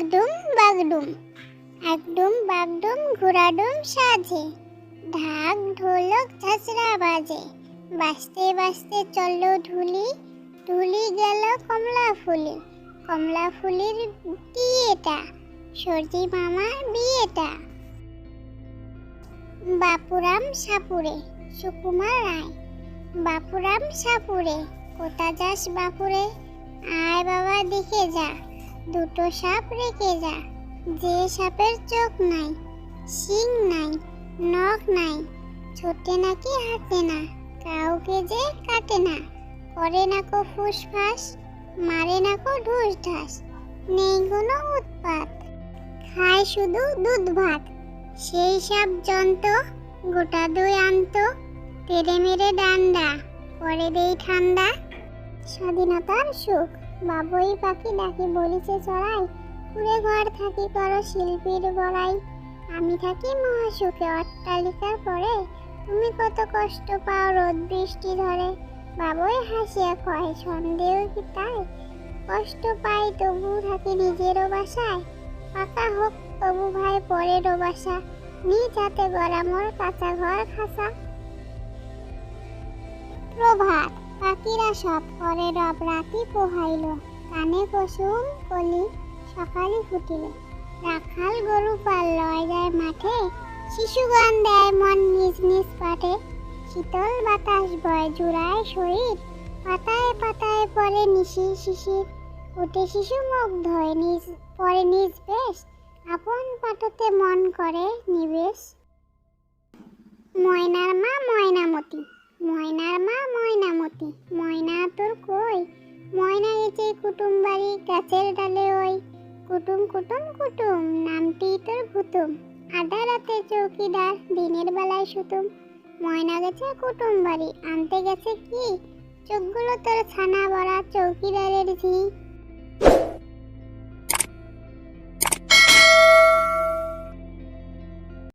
আগডুম বাগডুম। একদম বাগডুম ঘোরাডুম সাজে। ঢাক, ঢোলক ঝাঁচরা বাজে। বাজতে বাজতে চলল ধুলি। ধুলি গেল কমলা ফুলে। কমলা ফুলের বিয়েটা সর্জি মামার বিয়েটা। বাপুরাম সাপুরে সুকুমার রায়। বাপুরাম সাপুরে, কোথা যাস বাপুরে? আয় বাবা, দেখে যা। দুটো সাপ রেখে যা। যে সাপের চোখ নাই, শিং নাই, নখ নাই, ছোটে নাকি হাতে না, কাউকে যে কাটে না। করে না কো ফুসফাস, মারে না কো ঢুস ঢাস নেই কোনো উৎপাত। খায় শুধু দুধ ভাত। সেই সাপ জন্ত, গোটা দুই আনত তেড়ে মেরে ডান্ডা, পরে দেই ঠান্ডা। স্বাধীনতার সুখ। বাবুই পাখি ডাকি, বলিছে, চড়াই পুরে ঘর থাকি করো শিল্পীর বড়াই। আমি থাকি মহাসুখে অট্টালিকার পরে তুমি কত কষ্ট পাও রোদ বৃষ্টি ধরে। বাবুই হাসিয়া কয়, সন্দেহ কি তাই? কষ্ট পাই তবু থাকি নিজেরও বাসায়। পাকা হোক তবু ভাই পরেরও বাসা। নিজ হাতে গড়া মোর কাঁচা ঘর খাসা প্রভাত পাখিরা সব করে রব রাতি পোহাইল। কানে কুসুম কলি সকালে ফুটিল। রাখাল গরু পাল লয় যায় মাঠে শিশুগান দেয় মন নিজ নিজ পাঠে। শীতল বাতাস বয় জুড়ায় শরীর, পাতায় পাতায় পরে নিশির শিশির। উঠে শিশু মুগ্ধ ধয় নিজ পরে নিজ বেশ। আপন পাঠতে মন করে নিবেশ। ময়নার মা ময়নামতি, ময়নার কুটুম বাড়ি, গাছের ডালে ওই কুটুম কুটুম কুটুম নামটি তোর ভুতুম। আধা রাতে চৌকিদার, দিনের বেলায় সুতুম। ময়না গেছে কুটুম বাড়ি, আনতে গেছে কি? চোখগুলো তোর ছানা ভরা, চৌকিদারের ঝি।